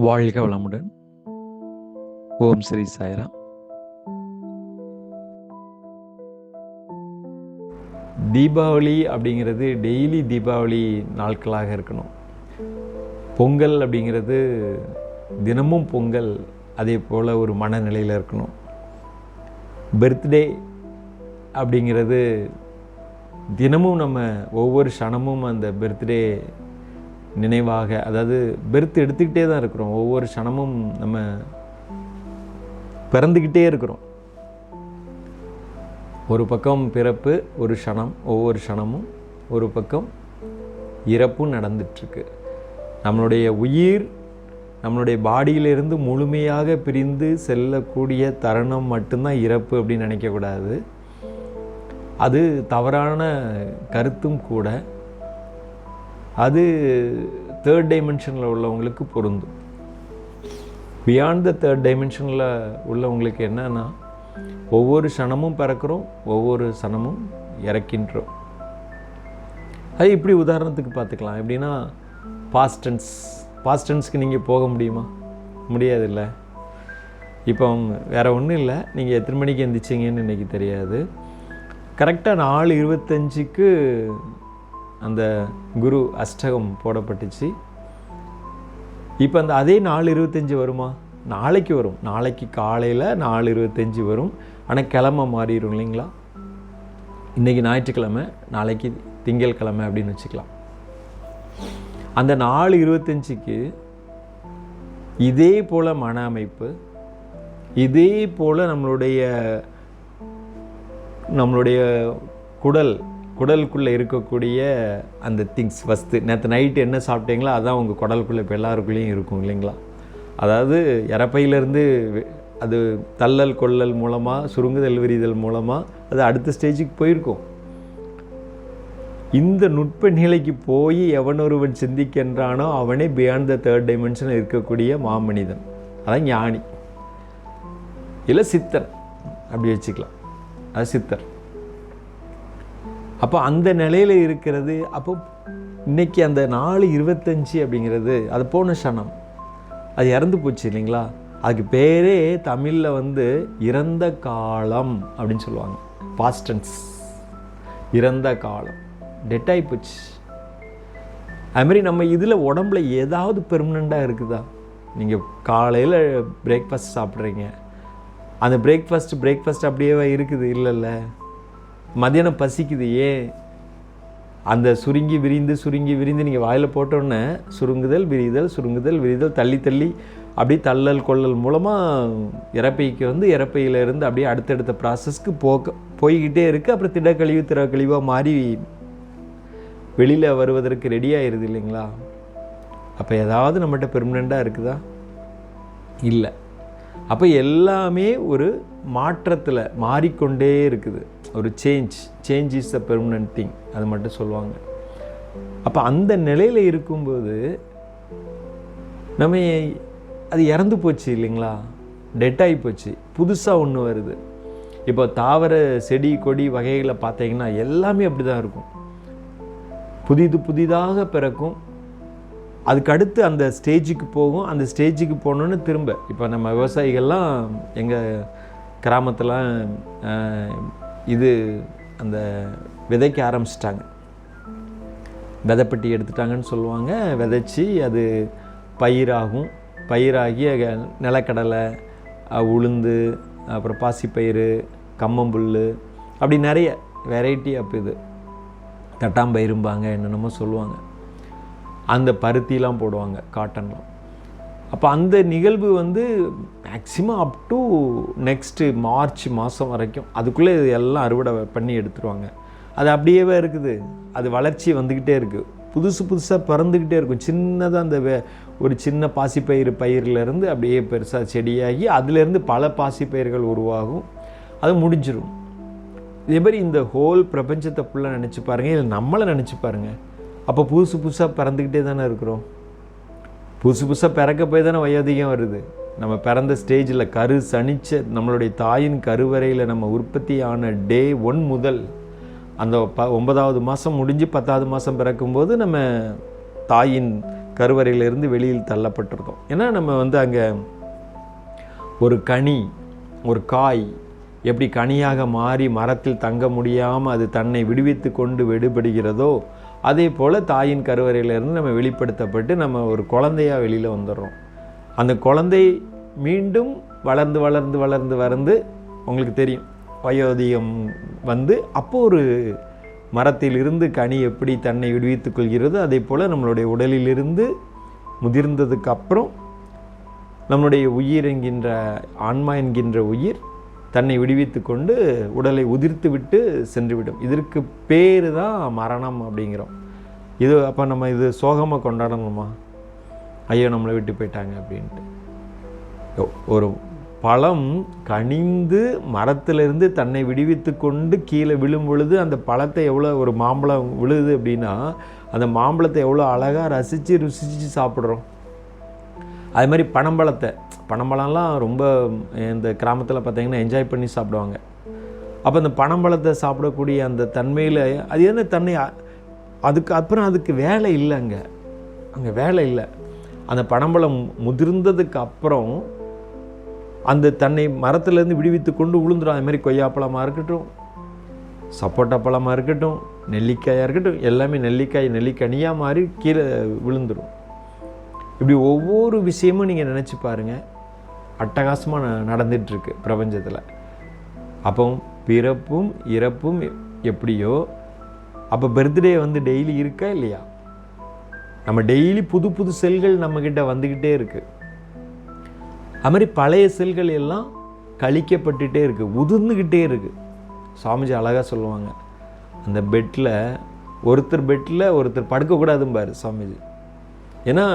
வாழ்க வளமுடன். ஓம் ஸ்ரீ சாய்ராம். தீபாவளி அப்படிங்கிறது டெய்லி தீபாவளி நாட்களாக இருக்கணும். பொங்கல் அப்படிங்கிறது தினமும் பொங்கல் அதே போல் ஒரு மனநிலையில் இருக்கணும். பர்த்டே அப்படிங்கிறது தினமும் நம்ம ஒவ்வொரு க்ஷணமும் அந்த பர்த்டே நினைவாக அதாவது பெர்த் எடுத்துக்கிட்டே தான் இருக்கிறோம். ஒவ்வொரு க்ஷணமும் நம்ம பிறந்துக்கிட்டே இருக்கிறோம். ஒரு பக்கம் பிறப்பு ஒரு க்ஷணம் ஒவ்வொரு க்ஷணமும் ஒரு பக்கம் இறப்பும் நடந்துட்டுருக்கு நம்மளுடைய உயிர் நம்மளுடைய பாடியிலிருந்து முழுமையாக பிரிந்து செல்லக்கூடிய தருணம் மட்டும்தான் இறப்பு அப்படின்னு நினைக்கக்கூடாது. அது தவறான கருத்தும் கூட. அது தேர்ட் டைமென்ஷனில் உள்ளவங்களுக்கு பொருந்தும். பியாண்ட் த தேர்ட் டைமென்ஷனில் உள்ளவங்களுக்கு என்னன்னா ஒவ்வொரு சனமும் பிறக்கிறோம் ஒவ்வொரு சனமும் இறக்கின்றோம். அது இப்படி உதாரணத்துக்கு பார்த்துக்கலாம். எப்படின்னா பாஸ்டன்ஸ் பாஸ்டன்ஸ்க்கு நீங்கள் போக முடியுமா? முடியாதுல்ல. இப்போ வேறு ஒன்றும் இல்லை. நீங்கள் எத்தனை மணிக்கு எந்திரிச்சிங்கன்னு இன்றைக்கி தெரியாது. கரெக்டாக நாலு இருபத்தஞ்சுக்கு அந்த குரு அஷ்டகம் போடப்பட்டுச்சு. இப்போ அந்த அதே நாலு இருபத்தஞ்சி வருமா? நாளைக்கு வரும். நாளைக்கு காலையில் நாலு இருபத்தஞ்சி வரும். ஆனால் கிழமை மாறிடும் இல்லைங்களா? இன்றைக்கி ஞாயிற்றுக்கிழமை நாளைக்கு திங்கள் கிழமை அப்படின்னு வச்சுக்கலாம். அந்த நாலு இருபத்தஞ்சிக்கு இதே போல் மன அமைப்பு இதே போல் நம்மளுடைய நம்மளுடைய குடல் குடலுக்குள்ளே இருக்கக்கூடிய அந்த திங்ஸ் ஃபஸ்ட்டு நேற்று நைட்டு என்ன சாப்பிட்டீங்களோ அதான் உங்கள் குடலுக்குள்ளே இப்போ எல்லாருக்குள்ளேயும் இருக்கும் இல்லைங்களா? அதாவது இறப்பையிலேருந்து அது தள்ளல் கொள்ளல் மூலமாக சுருங்குதல் விரிதல் மூலமாக அது அடுத்த ஸ்டேஜுக்கு போயிருக்கும். இந்த நுட்ப நிலைக்கு போய் எவனொருவன் சிந்திக்கின்றானோ அவனே பியாண்ட் த தேர்ட் டைமென்ஷன் இருக்கக்கூடிய மாமனிதன். அதான் ஞானி. இல்லை சித்தர் அப்படி வச்சுக்கலாம். அது சித்தர். அப்போ அந்த நிலையில் இருக்கிறது அப்போ இன்னைக்கு அந்த நாலு இருபத்தஞ்சி அப்படிங்கிறது அது போன சனம் அது இறந்து போச்சு இல்லைங்களா? அதுக்கு பேரே தமிழில் வந்து இறந்த காலம் அப்படின்னு சொல்லுவாங்க. பாஸ்டன்ஸ் இறந்த காலம். டெட் ஆகி போச்சு. அதுமாரி நம்ம இதில் உடம்புல ஏதாவது பெர்மனண்ட்டாக இருக்குதா? நீங்கள் காலையில் பிரேக்ஃபாஸ்ட் சாப்பிட்றீங்க. அந்த பிரேக்ஃபாஸ்ட் பிரேக்ஃபாஸ்ட் அப்படியே இருக்குது? இல்லைல்ல. மதியானம் பசிக்குது அந்த சுருங்கி விரிந்து சுருங்கி விரிந்து நீங்கள் வாயில் போட்டோன்னே சுருங்குதல் விரிதல் சுருங்குதல் விரிதல் தள்ளி தள்ளி அப்படியே தள்ளல் கொள்ளல் மூலமாக இறப்பைக்கு வந்து இறப்பையிலேருந்து அப்படியே அடுத்தடுத்த ப்ராசஸ்க்கு போக்க போய்கிட்டே இருக்குது அப்புறம் திடக்கழிவு திறக்கழிவாக மாறி வெளியில் வருவதற்கு ரெடி ஆயிடுது இல்லைங்களா? அப்போ ஏதாவது நம்மகிட்ட பெர்மனெண்ட்டாக இருக்குதா? இல்லை. அப்போ எல்லாமே ஒரு மாற்றத்தில் மாறிக்கொண்டே இருக்குது. ஒரு change change is the permanent thing அது மட்டும் சொல்லுவாங்க. அப்போ அந்த நிலையில் இருக்கும்போது நம்ம அது இறந்து போச்சு இல்லைங்களா? டெட் போச்சு. புதுசாக ஒன்று வருது. இப்போ தாவர செடி கொடி வகைகளை பார்த்தீங்கன்னா எல்லாமே அப்படி தான் இருக்கும். புதிது புதிதாக பிறக்கும். அதுக்கு அடுத்து அந்த ஸ்டேஜுக்கு போகும். அந்த ஸ்டேஜுக்கு போகணுன்னு திரும்ப. இப்போ நம்ம விவசாயிகள்லாம் எங்கள் கிராமத்தெலாம் இது அந்த விதைக்க ஆரம்பிச்சிட்டாங்க. விதைப்பட்டி எடுத்துட்டாங்கன்னு சொல்லுவாங்க. விதைச்சி அது பயிராகும். பயிராகி நிலக்கடலை உளுந்து அப்புறம் பாசிப்பயிறு கம்மம்புல் அப்படி நிறைய வெரைட்டி அப்போ இது. தட்டாம்பயிரும்பாங்க என்னென்னமோ சொல்லுவாங்க. அந்த பருத்திலாம் போடுவாங்க காட்டன்லாம் அப்போ அந்த நிகழ்வு வந்து maximum up to next March மாதம் வரைக்கும் அதுக்குள்ளே இது எல்லாம் அறுவடை பண்ணி எடுத்துருவாங்க. அது அப்படியேவே இருக்குது. அது வளர்ச்சி வந்துக்கிட்டே இருக்குது புதுசு புதுசாக பிறந்துக்கிட்டே இருக்கும். சின்னதாக அந்த வே ஒரு சின்ன பாசிப்பயிறு பயிர்லேருந்து அப்படியே பெருசாக செடியாகி அதுலேருந்து பல பாசிப்பயிர்கள் உருவாகும். அது முடிஞ்சிடும் இதே மாதிரி இந்த ஹோல் பிரபஞ்சத்தை ஃபுல்லாக நினச்சி பாருங்கள் இல்லை நம்மளை நினச்சி பாருங்கள் அப்போ புதுசு புதுசாக பிறந்துக்கிட்டே தானே இருக்கிறோம்? புதுசு புதுசாக பிறக்க போய் தானே வயோதிகம் வருது. நம்ம பிறந்த ஸ்டேஜில் கரு சனிச்ச நம்மளுடைய தாயின் கருவறையில் நம்ம உற்பத்தி ஆன டே ஒன் முதல் அந்த ப ஒன்பதாவது மாதம் முடிஞ்சு பத்தாவது மாதம் பிறக்கும்போது நம்ம தாயின் கருவறையிலிருந்து வெளியில் தள்ளப்பட்டிருக்கோம். ஏன்னா நம்ம வந்து அங்கே ஒரு கனி ஒரு காய் எப்படி கனியாக மாறி மரத்தில் தங்க முடியாமல் அது தன்னை விடுவித்து கொண்டு விடுபடுகிறதோ அதே போல் தாயின் கருவறையிலிருந்து நம்ம வெளிப்படுத்தப்பட்டு நம்ம ஒரு குழந்தையாக வெளியில் வந்துடுறோம். அந்த குழந்தை மீண்டும் வளர்ந்து வளர்ந்து வளர்ந்து வளர்ந்து உங்களுக்கு தெரியும். வயோதிகம் வந்து அப்போ ஒரு மரத்திலிருந்து கனி எப்படி தன்னை விடுவித்துக் கொள்கிறதோ அதே போல் நம்மளுடைய உடலிலிருந்து முதிர்ந்ததுக்கு அப்புறம் நம்மளுடைய உயிர் என்கின்ற ஆன்மா என்கின்ற உயிர் தன்னை விடுவித்து கொண்டு உடலை உதிர்த்து விட்டு சென்றுவிடும். இதற்கு பேர் தான் மரணம் அப்படிங்கிறோம். இது அப்போ நம்ம இது சோகமாக கொண்டாடணுமா? ஐயோ நம்மளை விட்டு போயிட்டாங்க அப்படின்ட்டு. ஒரு பழம் கனிந்து மரத்திலிருந்து தன்னை விடுவித்து கொண்டு கீழே விழும் பொழுது அந்த பழத்தை எவ்வளோ ஒரு மாம்பழம் விழுது அப்படின்னா அந்த மாம்பழத்தை எவ்வளோ அழகாக ரசித்து ருசித்து சாப்பிட்றோம். அது மாதிரி பனம்பழத்தை. பனம்பழம்லாம் ரொம்ப இந்த கிராமத்தில் பார்த்தீங்கன்னா என்ஜாய் பண்ணி சாப்பிடுவாங்க. அப்போ அந்த பனம்பழத்தை சாப்பிடக்கூடிய அந்த தன்மையில் அது என்ன தன்னை அதுக்கு அப்புறம் அதுக்கு வேலை இல்லை அங்கே. அங்கே வேலை இல்லை. அந்த பனம்பழம் முதிர்ந்ததுக்கு அப்புறம் அந்த தன்னை மரத்துலேருந்து விடுவித்து கொண்டு விழுந்துடும் அது மாதிரி கொய்யாப்பழமாக இருக்கட்டும் சப்போட்டா பழமாக இருக்கட்டும் நெல்லிக்காயாக இருக்கட்டும் எல்லாமே நெல்லிக்காய் நெல்லிக்கனியாக மாறி கீழே விழுந்துடும் இப்படி ஒவ்வொரு விஷயமும் நீங்கள் நினச்சி பாருங்கள் அட்டகாசமாக நடந்துகிட்ருக்கு பிரபஞ்சத்தில். அப்போ பிறப்பும் இறப்பும் எப்படியோ அப்போ பர்த்டே வந்து டெய்லி இருக்கா இல்லையா? நம்ம டெய்லி புது புது செல்கள் நம்மக்கிட்ட வந்துக்கிட்டே இருக்குது அது மாதிரி பழைய செல்கள் எல்லாம் கழிக்கப்பட்டுட்டே இருக்குது உதிர்ந்துக்கிட்டே இருக்குது சாமிஜி அழகாக சொல்லுவாங்க அந்த பெட்டில் ஒருத்தர் பெட்டில் ஒருத்தர் படுக்கக்கூடாதும்பார் சாமிஜி. ஏன்னா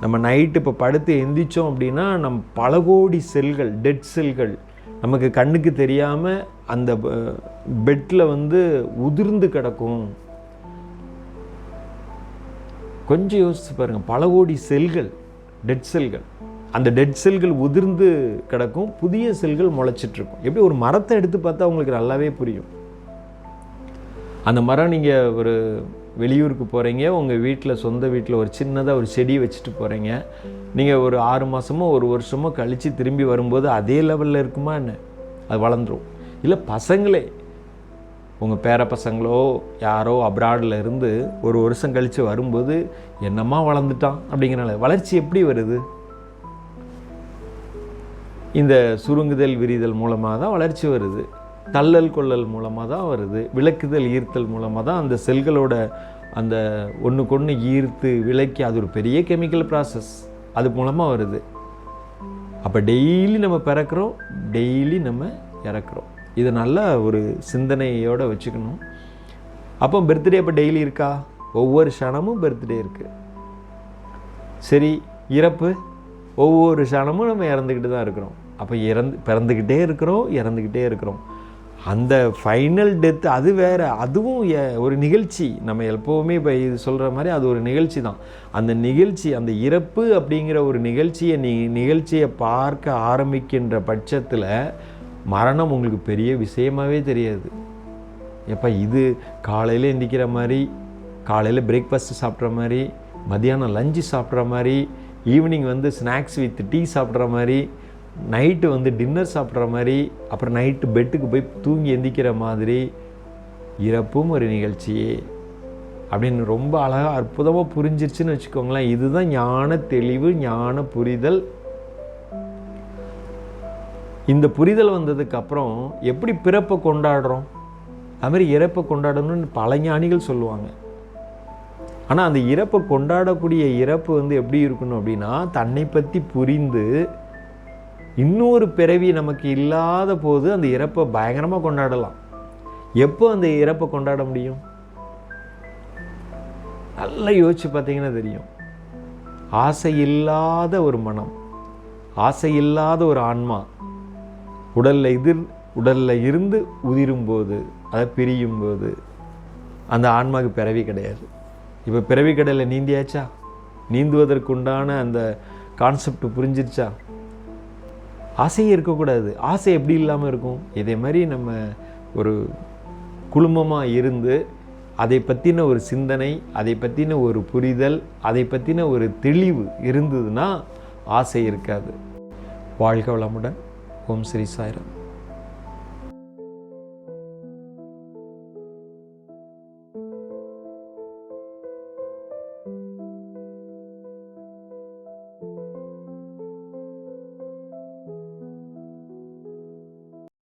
நம்ம நைட்டு இப்போ படுத்து எந்திரிச்சோம் அப்படின்னா நம் பல கோடி செல்கள் டெட் செல்கள் நமக்கு கண்ணுக்கு தெரியாமல் அந்த பெட்டில் வந்து உதிர்ந்து கிடக்கும். கொஞ்சம் யோசிச்சு பாருங்கள் பல கோடி செல்கள் டெட் செல்கள் அந்த டெட் செல்கள் உதிர்ந்து கிடக்கும் புதிய செல்கள் முளைச்சிட்ருக்கும் எப்படி ஒரு மரத்தை எடுத்து பார்த்தா உங்களுக்கு நல்லாவே புரியும். அந்த மரம் நீங்கள் ஒரு வெளியூருக்கு போகிறீங்க உங்கள் வீட்டில் சொந்த வீட்டில் ஒரு சின்னதாக ஒரு செடி வச்சுட்டு போகிறீங்க நீங்கள் ஒரு ஆறு மாதமோ ஒரு வருஷமோ கழித்து திரும்பி வரும்போது அதே லெவலில் இருக்குமா என்ன? அது வளர்ந்துரும். இல்லை பசங்களே உங்கள் பேர பசங்களோ யாரோ அப்ராடில் இருந்து ஒரு வருஷம் கழித்து வரும்போது என்னம்மா வளர்ந்துட்டான் அப்படிங்கிறனால வளர்ச்சி எப்படி வருது? இந்த சுருங்குதல் விரிதல் மூலமாக தான் வளர்ச்சி வருது. தள்ளல் கொள்ளல் மூலமாக தான் வருது விளக்குதல் ஈர்த்தல் மூலமாக தான் அந்த செல்களோட அந்த ஒன்றுக்கொன்று ஈர்த்து விளக்கி அது ஒரு பெரிய கெமிக்கல் ப்ராசஸ் அது மூலமாக வருது. அப்போ டெய்லி நம்ம பிறக்கிறோம் டெய்லி நம்ம இறக்குறோம். இது நல்ல ஒரு சிந்தனையோடு வச்சுக்கணும். அப்போ பர்த்டே அப்போ டெய்லி இருக்கா? ஒவ்வொரு க்ஷணமும் பர்த்டே இருக்குது சரி இறப்பு? ஒவ்வொரு க்ஷணமும் நம்ம இறந்துக்கிட்டு தான் இருக்கிறோம். அப்போ இறந்து பிறந்துக்கிட்டே இருக்கிறோம் இறந்துக்கிட்டே இருக்கிறோம். அந்த ஃபைனல் டெத் அது வேறு அதுவும் ஒரு நிகழ்ச்சி. நம்ம எப்போவுமே இப்போ இது சொல்கிற மாதிரி அது ஒரு நிகழ்ச்சி தான். அந்த நிகழ்ச்சி அந்த இறப்பு அப்படிங்கிற ஒரு நிகழ்ச்சியை நீ நிகழ்ச்சியை பார்க்க ஆரம்பிக்கின்ற பட்சத்தில் மரணம் உங்களுக்கு பெரிய விஷயமாவே தெரியாது. எப்போ இது காலையில் எந்திக்கிற மாதிரி காலையில் பிரேக்ஃபாஸ்ட் சாப்பிட்ற மாதிரி மதியானம் லஞ்சு சாப்பிட்ற மாதிரி ஈவினிங் வந்து ஸ்நாக்ஸ் வித் டீ சாப்பிட்ற மாதிரி நைட்டு வந்து டின்னர் சாப்பிட்ற மாதிரி அப்புறம் நைட்டு பெட்டுக்கு போய் தூங்கி எந்திக்கிற மாதிரி இறப்பும் ஒரு நிகழ்ச்சி அப்படின்னு ரொம்ப அழகாக அற்புதமாக புரிஞ்சிருச்சுன்னு வச்சுக்கோங்களேன். இதுதான் ஞான தெளிவு ஞான புரிதல். இந்த புரிதல் வந்ததுக்கு அப்புறம் எப்படி பிறப்பை கொண்டாடுறோம்? அது மாதிரி இறப்பை கொண்டாடணும்னு பல ஞானிகள் சொல்லுவாங்க. ஆனால் அந்த இறப்பை கொண்டாடக்கூடிய இறப்பு வந்து எப்படி இருக்கணும் அப்படின்னா தன்னை பற்றி புரிந்து இன்னொரு பிறவி நமக்கு இல்லாத போது அந்த இறப்பை பயங்கரமாக கொண்டாடலாம். எப்போ அந்த இறப்பை கொண்டாட முடியும்? நல்லா யோசிச்சு பார்த்தீங்கன்னா தெரியும். ஆசை இல்லாத ஒரு மனம் ஆசை இல்லாத ஒரு ஆன்மா உடலில் எதிர் உடலில் இருந்து உதிரும் போது அதை பிரியும் போது அந்த ஆன்மாவுக்கு பிறவி கிடையாது. இப்போ பிறவி கடையில் நீந்தியாச்சா? நீந்துவதற்குண்டான அந்த கான்செப்ட் புரிஞ்சிருச்சா? ஆசையே இருக்கக்கூடாது. ஆசை எப்படி இல்லாமல் இருக்கும்? இதே மாதிரி நம்ம ஒரு குழுமமாக இருந்து அதை பற்றின ஒரு சிந்தனை அதை பற்றின ஒரு புரிதல் அதை பற்றின ஒரு தெளிவு இருந்ததுன்னா ஆசை இருக்காது. வாழ்க வளமுடன். ஓம் ஸ்ரீ சாய்ராம்.